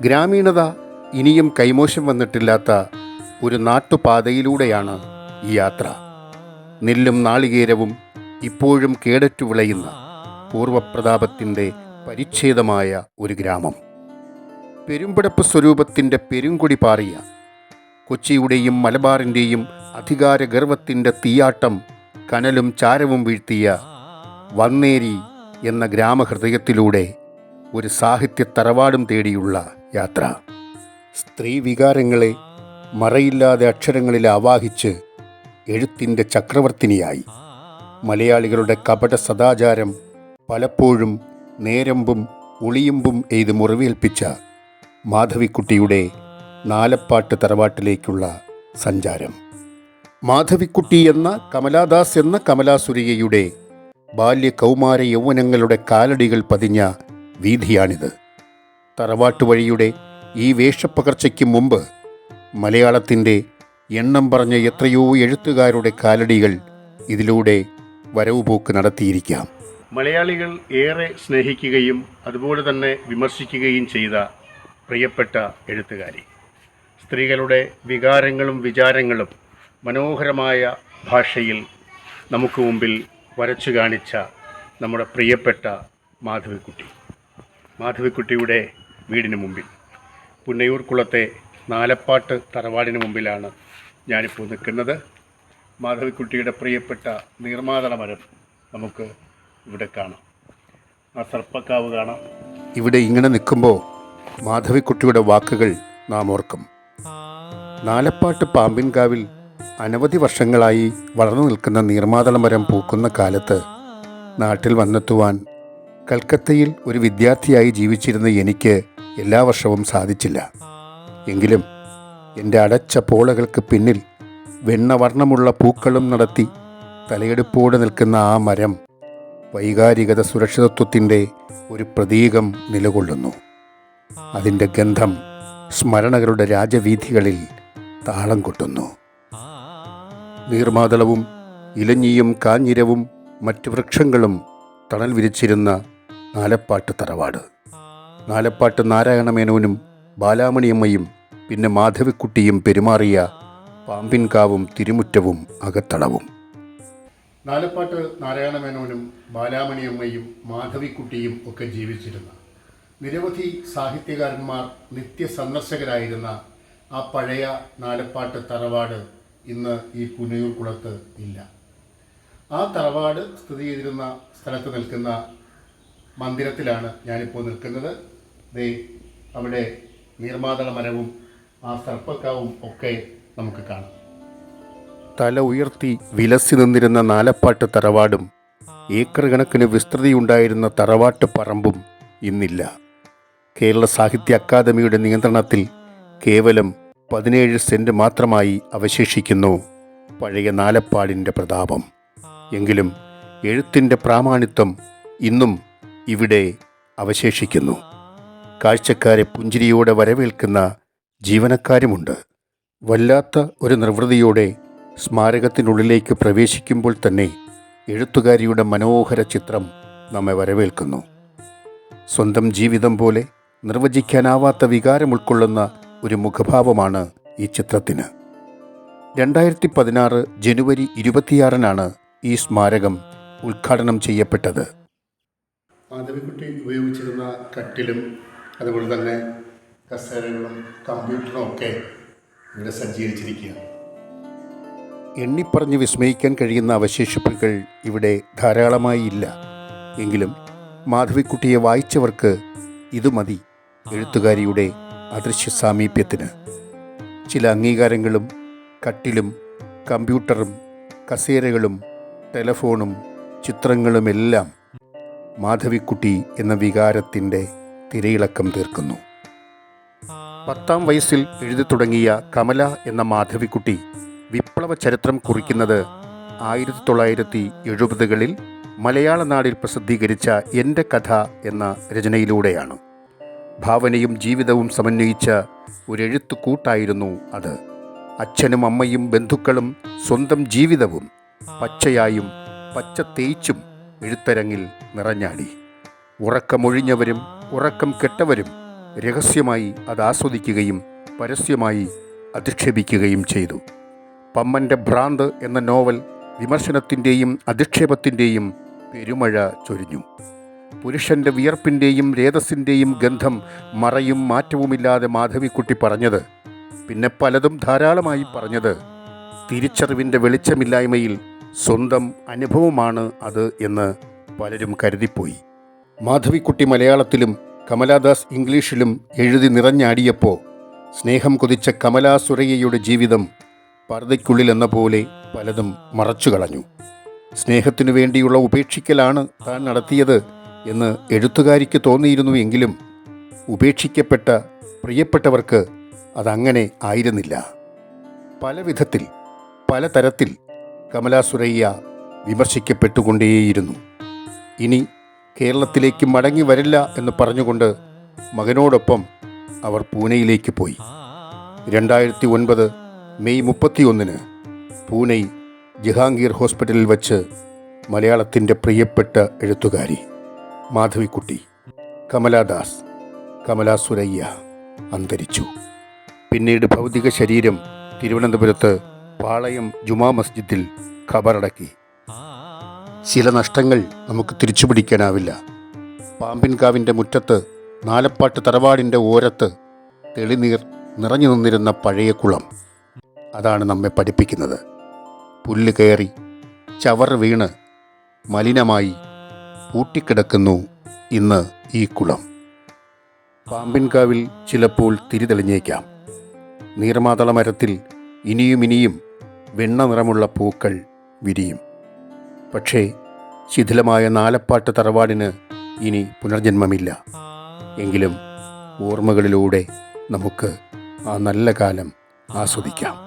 ഗ്രാമീണത ഇനിയും കൈമോശം വന്നിട്ടില്ലാത്ത ഒരു നാട്ടുപാതയിലൂടെയാണ് ഈ യാത്ര. നെല്ലും നാളികേരവും ഇപ്പോഴും കേടറ്റു വിളയുന്ന പൂർവപ്രതാപത്തിന്റെ പരിച്ഛേദമായ ഒരു ഗ്രാമം. പെരുമ്പടപ്പ് സ്വരൂപത്തിന്റെ പെരുങ്കൊടി പാറിയ കൊച്ചിയുടെയും മലബാറിന്റെയും അധികാര ഗർവത്തിന്റെ തീയാട്ടം കനലും ചാരവും വീഴ്ത്തിയ വന്നേരി എന്ന ഗ്രാമഹൃദയത്തിലൂടെ ഒരു സാഹിത്യ തറവാടും തേടിയുള്ള യാത്ര. സ്ത്രീ വികാരങ്ങളെ മറയില്ലാതെ അക്ഷരങ്ങളിൽ ആവാഹിച്ച് എഴുത്തിന്റെ ചക്രവർത്തിനിയായി. മലയാളികളുടെ കപട സദാചാരം പലപ്പോഴും നേരമ്പും ഉളിയുമ്പും എയ്ത് മുറിവേൽപ്പിച്ച മാധവിക്കുട്ടിയുടെ നാലപ്പാട്ട് തറവാട്ടിലേക്കുള്ള സഞ്ചാരം. മാധവിക്കുട്ടി എന്ന കമലാദാസ് എന്ന കമലാസുരിയയുടെ ബാല്യ കൗമാര യൗവനങ്ങളുടെ കാലടികൾ പതിഞ്ഞ വീഥിയാണിത്. തറവാട്ട് വഴിയുടെ ഈ വേഷപ്പകർച്ചയ്ക്ക് മുമ്പ് മലയാളത്തിന്റെ എണ്ണം പറഞ്ഞ എത്രയോ എഴുത്തുകാരുടെ കാലടികൾ ഇതിലൂടെ വരവുപോക്ക് നടത്തിയിരിക്കാം. മലയാളികൾ ഏറെ സ്നേഹിക്കുകയും അതുപോലെ തന്നെ വിമർശിക്കുകയും ചെയ്ത പ്രിയപ്പെട്ട എഴുത്തുകാരി. സ്ത്രീകളുടെ വികാരങ്ങളും വിചാരങ്ങളും മനോഹരമായ ഭാഷയിൽ നമുക്ക് മുമ്പിൽ വരച്ചു കാണിച്ച നമ്മുടെ പ്രിയപ്പെട്ട മാധവിക്കുട്ടി. മാധവിക്കുട്ടിയുടെ വീടിന് മുമ്പിൽ. പുന്നയൂർ കുളത്തെ നാലപ്പാട്ട് തറവാടിന് മുമ്പിലാണ് ഞാനിപ്പോൾ നിൽക്കുന്നത്. മാധവിക്കുട്ടിയുടെ പ്രിയപ്പെട്ട നീർമാതള മരം നമുക്ക് ഇവിടെ കാണാം. ആ സർപ്പക്കാവ് കാണാം. ഇവിടെ ഇങ്ങനെ നിൽക്കുമ്പോൾ മാധവിക്കുട്ടിയുടെ വാക്കുകൾ നാം ഓർക്കും. നാലപ്പാട്ട് പാമ്പിൻകാവിൽ അനവധി വർഷങ്ങളായി വളർന്നു നിൽക്കുന്ന നീർമാതള മരം പൂക്കുന്ന കാലത്ത് നാട്ടിൽ വന്നെത്തുവാൻ കൽക്കത്തയിൽ ഒരു വിദ്യാർത്ഥിയായി ജീവിച്ചിരുന്ന എനിക്ക് എല്ലാ വർഷവും സാധിച്ചില്ല. എങ്കിലും എന്റെ അടച്ച പോളകൾക്ക് പിന്നിൽ വെണ്ണവർണമുള്ള പൂക്കളും നടത്തി തലയെടുപ്പോടെ നിൽക്കുന്ന ആ മരം വൈകാരികത സുരക്ഷിതത്വത്തിന്റെ ഒരു പ്രതീകം നിലകൊള്ളുന്നു. അതിന്റെ ഗന്ധം സ്മരണകളുടെ രാജവീഥികളിൽ താളം കൊട്ടുന്നു. നീർമാതളവും ഇലഞ്ഞിയും കാഞ്ഞിരവും മറ്റ് വൃക്ഷങ്ങളും തണൽ വിരിച്ചിരുന്ന നാലപ്പാട്ട് തറവാട്. നാലപ്പാട്ട് നാരായണമേനോനും ബാലാമണിയമ്മയും പിന്നെ മാധവിക്കുട്ടിയും പെരുമാറിയ പാമ്പിൻകാവും തിരുമുറ്റവും അകത്തളവും. നാലപ്പാട്ട് നാരായണമേനോനും ബാലാമണിയമ്മയും മാധവിക്കുട്ടിയും ഒക്കെ ജീവിച്ചിരുന്ന. നിരവധി സാഹിത്യകാരന്മാർ നിത്യസന്ദർശകരായിരുന്ന ആ പഴയ നാലപ്പാട്ട് തറവാട് ഇന്ന് ഈ പുനയൂർ കുളത്ത് ഇല്ല. ആ തറവാട് സ്ഥിതി ചെയ്തിരുന്ന സ്ഥലത്ത് നിൽക്കുന്ന മന്ദിരത്തിലാണ് ഞാനിപ്പോൾ നിൽക്കുന്നത്. ദേ അവിടെ നീർമാതള മരവും ആ സർപ്പക്കാവും ഒക്കെ നമുക്ക് കാണാം. തല ഉയർത്തി വിലസി നിന്നിരുന്ന നാലപ്പാട്ട് തറവാടും ഏക്കർ കണക്കിന് വിസ്തൃതിയുണ്ടായിരുന്ന തറവാട്ട് പറമ്പും ഇന്നില്ല. കേരള സാഹിത്യ അക്കാദമിയുടെ നിയന്ത്രണത്തിൽ കേവലം പതിനേഴ് സെന്റ് മാത്രമായി അവശേഷിക്കുന്നു പഴയ നാലപ്പാടിന്റെ പ്രതാപം. എങ്കിലും എഴുത്തിന്റെ പ്രാമാണിത്വം ഇന്നും ഇവിടെ അവശേഷിക്കുന്നു. കാഴ്ചക്കാരെ പുഞ്ചിരിയോടെ വരവേൽക്കുന്ന ജീവനക്കാരുമുണ്ട്. വല്ലാത്ത ഒരു നിർവൃതിയോടെ സ്മാരകത്തിനുള്ളിലേക്ക് പ്രവേശിക്കുമ്പോൾ തന്നെ എഴുത്തുകാരിയുടെ മനോഹര ചിത്രം നമ്മെ വരവേൽക്കുന്നു. സ്വന്തം ജീവിതം പോലെ നിർവചിക്കാനാവാത്ത വികാരം ഉൾക്കൊള്ളുന്ന ഒരു മുഖഭാവമാണ് ഈ ചിത്രത്തിന്. രണ്ടായിരത്തി പതിനാറ് ജനുവരി ഇരുപത്തിയാറിനാണ് ഈ സ്മാരകം ഉദ്ഘാടനം ചെയ്യപ്പെട്ടത്. മാധവിക്കുട്ടി ഉപയോഗിച്ചിരുന്ന കട്ടിലും അതുപോലെ തന്നെ കസേരകളും കമ്പ്യൂട്ടറും ഒക്കെ ഇവിടെ സജ്ജീകരിച്ചിരിക്കുകയാണ്. എണ്ണിപ്പറഞ്ഞ് വിസ്മയിക്കാൻ കഴിയുന്ന അവശേഷിപ്പുകൾ ഇവിടെ ധാരാളമായി ഇല്ല. എങ്കിലും മാധവിക്കുട്ടിയെ വായിച്ചവർക്ക് ഇത് മതി എഴുത്തുകാരിയുടെ അദൃശ്യ സാമീപ്യത്തിന്. ചില അംഗീകാരങ്ങളും കട്ടിലും കമ്പ്യൂട്ടറും കസേരകളും ടെലഫോണും ചിത്രങ്ങളുമെല്ലാം മാധവിക്കുട്ടി എന്ന വികാരത്തിന്റെ തിരയിളക്കം തീർക്കുന്നു. പത്താം വയസ്സിൽ എഴുതി തുടങ്ങിയ കമല എന്ന മാധവിക്കുട്ടി വിപ്ലവ ചരിത്രം കുറിക്കുന്നത് ആയിരത്തി തൊള്ളായിരത്തി എഴുപതുകളിൽ മലയാള നാടിൽ പ്രസിദ്ധീകരിച്ച എന്റെ കഥ എന്ന രചനയിലൂടെയാണ്. ഭാവനയും ജീവിതവും സമന്വയിച്ച ഒരു എഴുത്തുകൂട്ടായിരുന്നു അത്. അച്ഛനും അമ്മയും ബന്ധുക്കളും സ്വന്തം ജീവിതവും പച്ചയായും പച്ച തേച്ചും എഴുത്തരങ്ങിൽ നിറഞ്ഞാടി. ഉറക്കമൊഴിഞ്ഞവരും ഉറക്കം കെട്ടവരും രഹസ്യമായി അത് ആസ്വദിക്കുകയും പരസ്യമായി അധിക്ഷേപിക്കുകയും ചെയ്തു. പമ്മന്റെ ഭ്രാന്ത് എന്ന നോവൽ വിമർശനത്തിന്റെയും അധിക്ഷേപത്തിന്റെയും പെരുമഴ ചൊരിഞ്ഞു. പുരുഷന്റെ വിയർപ്പിന്റെയും രേതസിന്റെയും ഗന്ധം മറയും മാറ്റവുമില്ലാതെ മാധവിക്കുട്ടി പറഞ്ഞത് പിന്നെ പലതും ധാരാളമായി പറഞ്ഞത് തിരിച്ചറിവിന്റെ വെളിച്ചമില്ലായ്മയിൽ സ്വന്തം അനുഭവമാണ് അത് എന്ന് പലരും കരുതിപ്പോയി. മാധവിക്കുട്ടി മലയാളത്തിലും കമലാദാസ് ഇംഗ്ലീഷിലും എഴുതി നിറഞ്ഞാടിയപ്പോൾ സ്നേഹം കൊതിച്ച കമലാ സുരയ്യയുടെ ജീവിതം പർദ്ദയ്ക്കുള്ളിൽ എന്ന പോലെ പലതും മറച്ചു കളഞ്ഞു. സ്നേഹത്തിനു വേണ്ടിയുള്ള ഉപേക്ഷിക്കലാണ് താൻ നടത്തിയത് എന്ന് എഴുത്തുകാരിക്ക് തോന്നിയിരുന്നു എങ്കിലും ഉപേക്ഷിക്കപ്പെട്ട പ്രിയപ്പെട്ടവർക്ക് അതങ്ങനെ ആയിരുന്നില്ല. പല വിധത്തിൽ പല തരത്തിൽ കമലാ സുരയ്യ വിമർശിക്കപ്പെട്ടുകൊണ്ടേയിരുന്നു. ഇനി കേരളത്തിലേക്ക് മടങ്ങി വരില്ല എന്ന് പറഞ്ഞുകൊണ്ട് മകനോടൊപ്പം അവർ പൂനെയിലേക്ക് പോയി. രണ്ടായിരത്തി ഒൻപത് മെയ് മുപ്പത്തിയൊന്നിന് പൂനെ ജഹാംഗീർ ഹോസ്പിറ്റലിൽ വച്ച് മലയാളത്തിന്റെ പ്രിയപ്പെട്ട എഴുത്തുകാരി മാധവിക്കുട്ടി കമലാദാസ് കമലാ സുരയ്യ അന്തരിച്ചു. പിന്നീട് ഭൗതിക ശരീരം തിരുവനന്തപുരത്ത് പാളയം ജുമാ മസ്ജിദിൽ ഖബറടക്കി. ചില നഷ്ടങ്ങൾ നമുക്ക് തിരിച്ചു പിടിക്കാനാവില്ല പാമ്പിൻകാവിന്റെ മുറ്റത്ത് നാലപ്പാട്ട് തറവാടിന്റെ ഓരത്ത് തെളിനീർ നിറഞ്ഞു നിന്നിരുന്ന പഴയ കുളം. അതാണ് നമ്മെ പഠിപ്പിക്കുന്നത്. പുല്ല് കയറി ചവർ വീണ് മലിനമായി പൂട്ടിക്കിടക്കുന്നു ഇന്ന് ഈ കുളം. പാമ്പിൻകാവിൽ ചിലപ്പോൾ തിരിതെളിഞ്ഞേക്കാം. നീർമാതള മരത്തിൽ ഇനിയും ഇനിയും വെണ്ണ നിറമുള്ള പൂക്കൾ വിരിയും. പക്ഷേ ശിഥിലമായ നാലപ്പാട്ട് തറവാടിന് ഇനി പുനർജന്മമില്ല. എങ്കിലും ഓർമ്മകളിലൂടെ നമുക്ക് ആ നല്ല കാലം ആസ്വദിക്കാം.